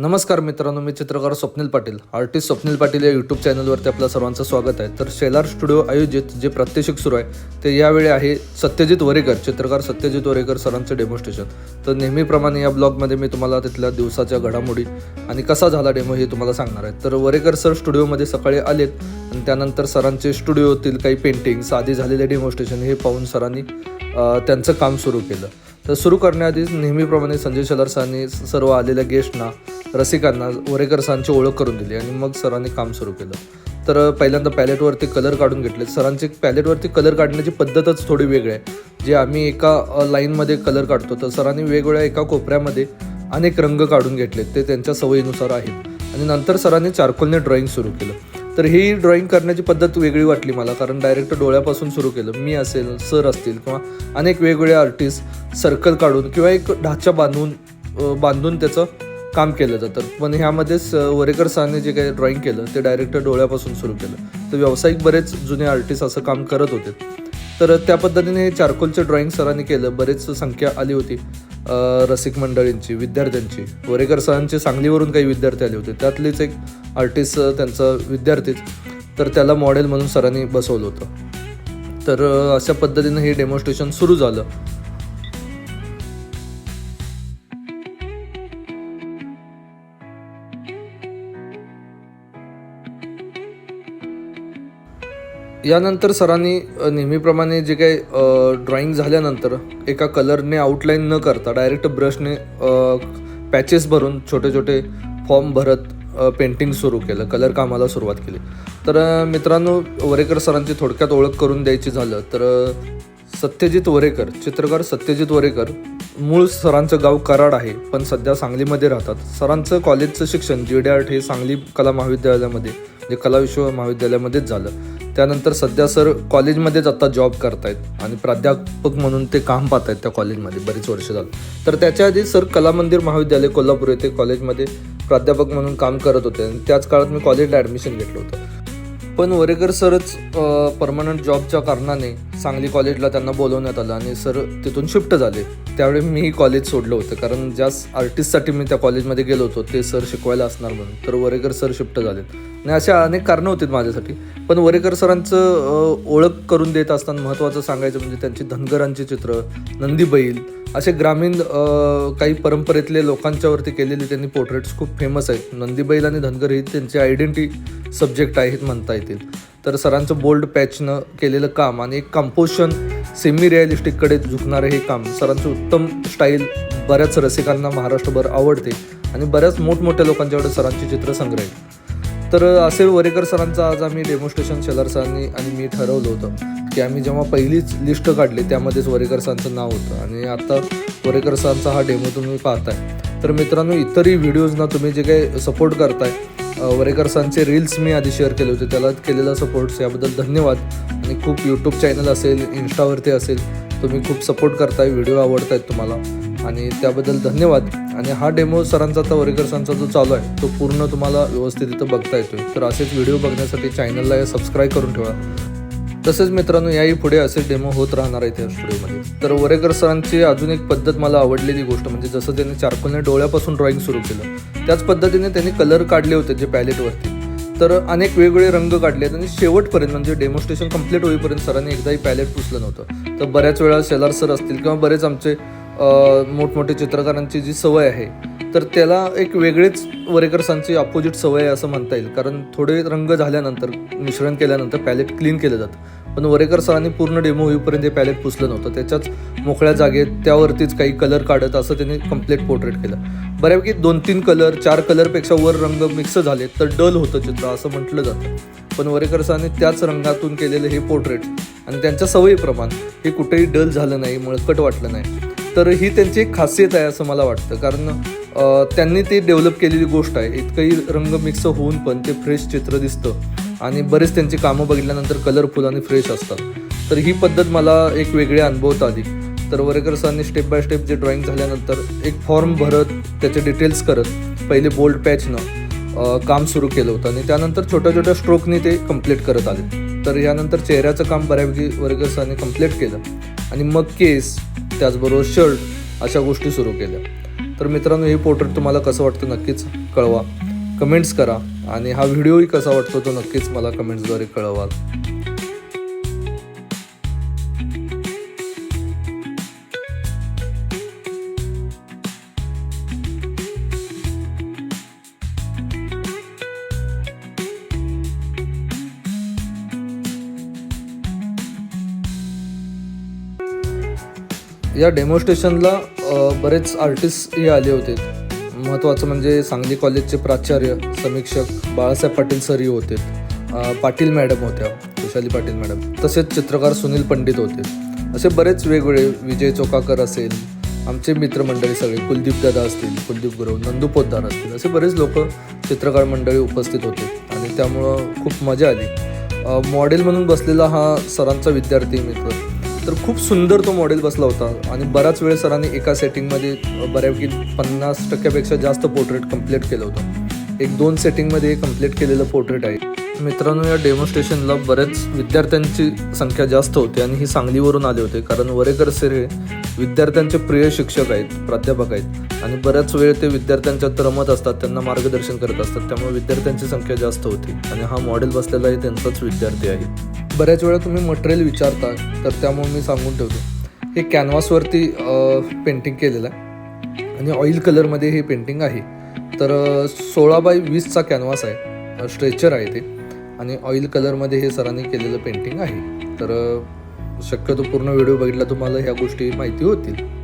नमस्कार मित्रांनो मी चित्रकार स्वप्नील पाटील आर्टिस्ट स्वप्नील पाटील या यूट्यूब चॅनलवरती आपलं सर्वांचं स्वागत आहे. तर शेलार स्टुडिओ आयोजित जे प्रात्यक्षिक सुरू आहे ते यावेळी आहे सत्यजित वरेकर चित्रकार सत्यजित वरेकर सरांचं डेमॉन्स्ट्रेशन तर नेहमीप्रमाणे या ब्लॉगमध्ये मी तुम्हाला तिथल्या दिवसाच्या घडामोडी आणि कसा झाला डेमो हे तुम्हाला सांगणार आहे. तर वरेकर सर स्टुडिओमध्ये सकाळी आलेत आणि त्यानंतर सरांचे स्टुडिओतील काही पेंटिंग्स आधी झालेले डेमॉन्स्ट्रेशन हे पाहून सरांनी त्यांचं काम सुरू केलं. तर सुरू करण्याआधीच नेहमीप्रमाणे संजय शेलार सरांनी सर्व आलेल्या गेस्टना रसिकांना वरेकर सरांची ओळख करून दिली आणि मग सरांनी काम सुरू केलं. तर पहिल्यांदा पॅलेटवरती कलर काढून घेतले. सरांची पॅलेटवरती कलर काढण्याची पद्धतच थोडी वेगळी आहे. जे आम्ही एका लाईनमध्ये कलर काढतो तर सरांनी वेगवेगळ्या एका कोपऱ्यामध्ये अनेक रंग काढून घेतले. ते त्यांच्या सवयीनुसार आहेत. आणि नंतर सरांनी चारकोलने ड्रॉईंग सुरू केलं. तर ही ड्रॉईंग करण्याची पद्धत वेगळी वाटली मला कारण डायरेक्ट डोळ्यापासून सुरू केलं. मी असेल सर असतील किंवा अनेक वेगवेगळे आर्टिस्ट सर्कल काढून किंवा एक ढाचा बांधून बांधून त्याचं काम केलं जातं. पण ह्यामध्येच वरेकर सरांनी जे काही ड्रॉईंग केलं ते डायरेक्ट डोळ्यापासून सुरू केलं. तर व्यावसायिक बरेच जुने आर्टिस्ट असं काम करत होते. तर त्या पद्धतीने हे चारकोलचं सरांनी केलं बरेच संख्या आली होती. रसिक मंडळींची विद्यार्थ्यांची वरेकर सरांचे सांगलीवरून काही विद्यार्थी आले होते. त्यातलीच एक आर्टिस्ट त्यांचा विद्यार्थीच तर त्याला मॉडेल म्हणून सरांनी बसवलं होतं. तर अशा पद्धतीनं हे डेमॉन्स्ट्रेशन सुरू झालं. यानंतर सरांनी नेहमीप्रमाणे जे काही ड्रॉइंग झाल्यानंतर एका कलरने आउटलाईन न करता डायरेक्ट ब्रशने पॅचेस भरून छोटे छोटे फॉर्म भरत पेंटिंग सुरू केलं कलर कामाला सुरुवात केली. तर मित्रांनो वरेकर सरांची थोडक्यात ओळख करून द्यायची झालं तर सत्यजित वरेकर चित्रकार सत्यजित वरेकर मूळ सरांचं गाव कराड आहे पण सध्या सांगलीमध्ये राहतात. सरांचं कॉलेजचं शिक्षण जी डी आर्ट हे सांगली कला महाविद्यालयामध्ये जे कला विश्व महाविद्यालयामध्येच झालं. त्यानंतर सध्या सर कॉलेजमध्येच आता जॉब करतायत आणि प्राध्यापक म्हणून ते काम पाहत आहेत त्या कॉलेजमध्ये बरीच वर्ष झालं. तर त्याच्या आधी सर कला मंदिर महाविद्यालय कोल्हापूर येथे कॉलेजमध्ये प्राध्यापक म्हणून काम करत होते आणि त्याच काळात मी कॉलेजला ॲडमिशन घेतलं होतं. पण वरेकर सरच परमनंट जॉबच्या कारणाने सांगली कॉलेजला त्यांना बोलवण्यात आलं आणि सर तिथून शिफ्ट झाले. त्यावेळी मी कॉलेज सोडलं होतं. कारण ज्या आर्टिस्टसाठी मी त्या कॉलेजमध्ये गेलो होतो ते सर शिकवायला असणार म्हणून. तर वरेकर सर शिफ्ट झाले आणि अशा अनेक कारणं होती माझ्यासाठी. पण वरेकर सरांचं ओळख करून देत असताना महत्त्वाचं सांगायचं म्हणजे त्यांची धनगरांची चित्र नंदी बैल असे ग्रामीण काही परंपरेतले लोकांच्यावरती केलेले त्यांनी पोर्ट्रेट्स खूप फेमस आहेत. नंदी बैल आणि धनगर ही त्यांची आयडेंटिटी सब्जेक्ट आहेत म्हणता येतील. तर सरांचं बोल्ड पॅचनं केलेलं काम आणि एक कंपोशन सेमी रिअलिस्टिककडे झुकणारं हे काम सरांचं उत्तम स्टाईल बऱ्याच रसिकांना महाराष्ट्रभर आवडते आणि बऱ्याच मोठमोठ्या लोकांच्याकडे सरांची चित्र संग्रह आहेत तर असे वरेकर सरांचं आज आम्ही डेमॉन्स्ट्रेशन शेलार सरांनी आणि मी ठरवलं होतं की आम्ही जेव्हा पहिलीच लिस्ट काढली त्यामध्येच वरेकर सरांचं नाव होतं आणि आता वरेकर सरांचा हा डेमो तुम्ही पाहताय. तर मित्रांनो इतरही व्हिडिओजना तुम्ही जे काही सपोर्ट करताय वरेकर रील्स मी आधी शेअर केले होते. त्याला केलेला सपोर्ट्स याबद्दल धन्यवाद. आणि खूप यूट्यूब चॅनल असेल इन्स्टावरती असेल तुम्ही खूप सपोर्ट करताय व्हिडिओ आवडत आहेत तुम्हाला. आणि त्याबद्दल धन्यवाद. आणि हा डेमो सरांचा आता वरेकर सरांचा जो चालू आहे तो पूर्ण तुम्हाला व्यवस्थित इथं बघता येतोय. तर असेच व्हिडिओ बघण्यासाठी चॅनलला सबस्क्राईब करून ठेवा. तसेच मित्रांनो याही पुढे असे डेमो होत राहणार आहेत या स्टुडिओमध्ये तर वरेकर सरांची अजून एक पद्धत मला आवडलेली गोष्ट म्हणजे जसं त्यांनी चारकोलने डोळ्यापासून ड्रॉइंग सुरू केलं त्याच पद्धतीने त्यांनी कलर काढले होते जे पॅलेटवरती तर अनेक वेगवेगळे रंग काढले आहेत आणि शेवटपर्यंत म्हणजे डेमॉन्स्ट्रेशन कंप्लीट होईपर्यंत सरांनी एकदाही पॅलेट पुसलं नव्हतं. तर बऱ्याच वेळा शेलार सर असतील किंवा बरेच आमचे मोठमोठे चित्रकारांची जी सवय आहे तर त्याला एक वेगळीच वरेकरसांची अपोजिट सवय आहे असं म्हणता येईल. कारण थोडे रंग झाल्यानंतर मिश्रण केल्यानंतर पॅलेट क्लीन केलं जातं. पण वरेकर सरांनी पूर्ण डेमो होईपर्यंत हे पॅलेट पुसलं नव्हतं त्याच्याच मोकळ्या जागेत त्यावरतीच काही कलर काढत असं त्यांनी कंप्लीट पोर्ट्रेट केलं. बऱ्यापैकी दोन तीन कलर चार कलरपेक्षा वर रंग मिक्स झाले तर डल होतं चित्र असं म्हटलं जातं. पण वरेकर सरांनी त्याच रंगातून केलेलं हे पोर्ट्रेट आणि त्यांच्या सवयीप्रमाणे हे कुठेही डल झालं नाही मळकट वाटलं नाही. तर ही त्यांची एक खासियत आहे असं मला वाटतं. कारण त्यांनी ती डेव्हलप केलेली गोष्ट आहे. इतकंही रंग मिक्स होऊन पण ते फ्रेश चित्र दिसतं. आणि बरेच त्यांची कामं बघितल्यानंतर कलरफुल आणि फ्रेश असतात. तर ही पद्धत मला एक वेगळी अनुभवत आली. तर वरेकर सरांनी स्टेप बाय स्टेप जे ड्रॉइंग झाल्यानंतर एक फॉर्म भरत त्याचे डिटेल्स करत पहिले बोल्ड पॅचनं काम सुरू केलं होतं. आणि त्यानंतर छोट्या छोट्या स्ट्रोकनी ते कंप्लीट करत आले. तर यानंतर चेहऱ्याचं काम बऱ्यापैकी वरेकर सरांनी कंप्लीट केलं. आणि मग केस त्याचबरोबर शर्ट अशा गोष्टी सुरू केल्या. तर मित्रांनो हे पोर्ट्रेट तुम्हाला कसं वाटतं नक्कीच कळवा. कमेंट्स करा आणि हा व्हिडिओही कसा वाटतो तो नक्कीच मला कमेंट्सद्वारे कळवाल. या डेमॉन्स्ट्रेशनला बरेच बरेच आर्टिस्टही आले होते. महत्त्वाचं म्हणजे सांगली कॉलेजचे प्राचार्य समीक्षक बाळासाहेब पाटील सरही होते. पाटील मॅडम होत्या वैशाली पाटील मॅडम तसेच चित्रकार सुनील पंडित होते. असे बरेच वेगवेगळे विजय चोकाकर असेल आमचे मित्रमंडळी सगळे कुलदीप दादा असतील कुलदीप गुरव नंदू पोद्दार असतील असे बरेच लोक चित्रकार मंडळी उपस्थित होते. आणि त्यामुळं खूप मजा आली. मॉडेल म्हणून बसलेला हा सरांचा विद्यार्थी मित्र तर खूप सुंदर तो मॉडेल बसला होता. आणि बराच वेळ सरांनी एका सेटिंगमध्ये बऱ्यापैकी पन्नास टक्क्यापेक्षा जास्त पोर्ट्रेट कंप्लीट केलं होतं. एक दोन सेटिंगमध्ये कंप्लीट केलेलं पोर्ट्रेट आहे. मित्रांनो या डेमॉन्स्ट्रेशनला बऱ्याच विद्यार्थ्यांची संख्या जास्त होती आणि ही सांगलीवरून आले होते. कारण वरेकर सर हे विद्यार्थ्यांचे प्रिय शिक्षक आहेत प्राध्यापक आहेत. आणि बऱ्याच वेळ ते विद्यार्थ्यांच्यात रमत असतात त्यांना मार्गदर्शन करत असतात. त्यामुळे विद्यार्थ्यांची संख्या जास्त होती. आणि हा मॉडेल बसलेला हे त्यांचाच विद्यार्थी आहे. बऱ्याच वेळा तुम्ही मटेरियल विचारता तर त्यामुळे मी सांगून ठेवतो. हे कॅनव्हासवरती पेंटिंग केलेलं आहे. आणि ऑइल कलरमध्ये हे पेंटिंग आहे. तर सोळा बाय वीसचा कॅनव्हास आहे. स्ट्रेचर आहे ते. आणि ऑइल कलरमध्ये हे सरांनी केलेलं पेंटिंग आहे. तर शक्यतो पूर्ण व्हिडिओ बघितला तुम्हाला ह्या गोष्टी माहिती होतील.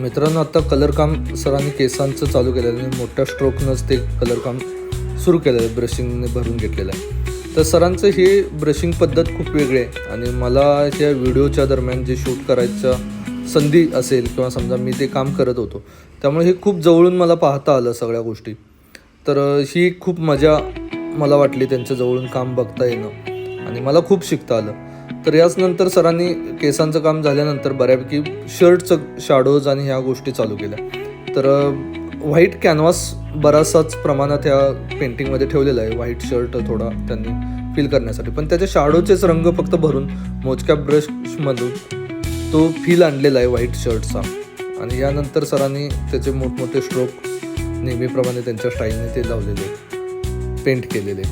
मित्रांनो आता कलर काम सरांनी केसांचं चालू केलेलं आहे आणि मोठ्या स्ट्रोकनंच ते कलर काम सुरू केलेलं आहे ब्रशिंगने भरून घेतलेलं आहे. तर सरांचं ही ब्रशिंग पद्धत खूप वेगळी आहे आणि मला या व्हिडिओच्या दरम्यान जे शूट करायच्या संधी असेल किंवा समजा मी ते काम करत होतो त्यामुळे हे खूप जवळून मला पाहता आलं सगळ्या गोष्टी. तर ही खूप मजा मला वाटली त्यांच्या जवळून काम बघता येणं आणि मला खूप शिकता आलं. तर याच नंतर सरांनी केसांचं काम झाल्यानंतर बऱ्यापैकी शर्टचं शाडोज आणि ह्या गोष्टी चालू केल्या. तर व्हाईट कॅनव्हास बराचसाच प्रमाणात ह्या पेंटिंगमध्ये ठेवलेला आहे. व्हाईट शर्ट थोडा त्यांनी फील करण्यासाठी. पण त्याच्या शाडोचेच रंग फक्त भरून मोजक्या ब्रशमधून तो फील आणलेला आहे व्हाईट शर्टचा आणि यानंतर सरांनी त्याचे मोठमोठे स्ट्रोक नेहमीप्रमाणे त्यांच्या स्टाईलने ते लावलेले पेंट केलेले.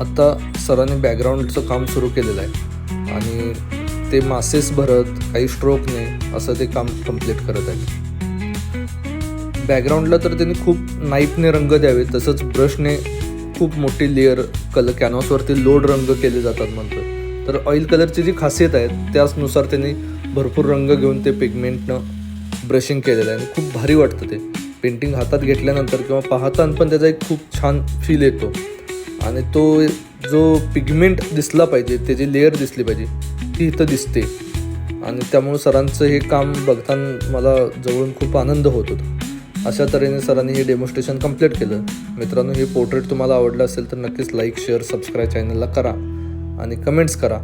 आत्ता सरांनी बॅकग्राऊंडचं काम सुरू केलेलं आहे. आणि ते मासेस भरत काही स्ट्रोकने असं ते काम कंप्लीट करत आहेत. बॅकग्राऊंडला तर त्यांनी खूप नाईपने रंग द्यावे तसंच ब्रशने खूप मोठी लेअर कलर कॅनव्हासवरती लोड रंग केले जातात म्हणतो तर ऑइल कलरची जी खासियत आहे त्याचनुसार त्यांनी भरपूर रंग घेऊन ते पिगमेंटनं ब्रशिंग केलेलं आहे. आणि खूप भारी वाटतं ते. पेंटिंग हातात घेतल्यानंतर किंवा पाहताना पण त्याचा एक खूप छान फील येतो. आणि तो जो पिगमेंट दिसला पाहिजे त्याची लेअर दिसली पाहिजे ती इथं दिसते. आणि त्यामुळं सरांचं हे काम बघताना मला जवळून खूप आनंद होत होता. अशा तऱ्हेने सरांनी हे डेमॉन्स्ट्रेशन कंप्लीट केलं. मित्रांनो हे पोर्ट्रेट तुम्हाला आवडलं असेल तर नक्कीच लाईक शेअर सबस्क्राईब चॅनलला करा आणि कमेंट्स करा.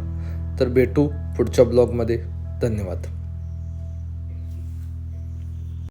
तर भेटू पुढच्या ब्लॉगमध्ये धन्यवाद.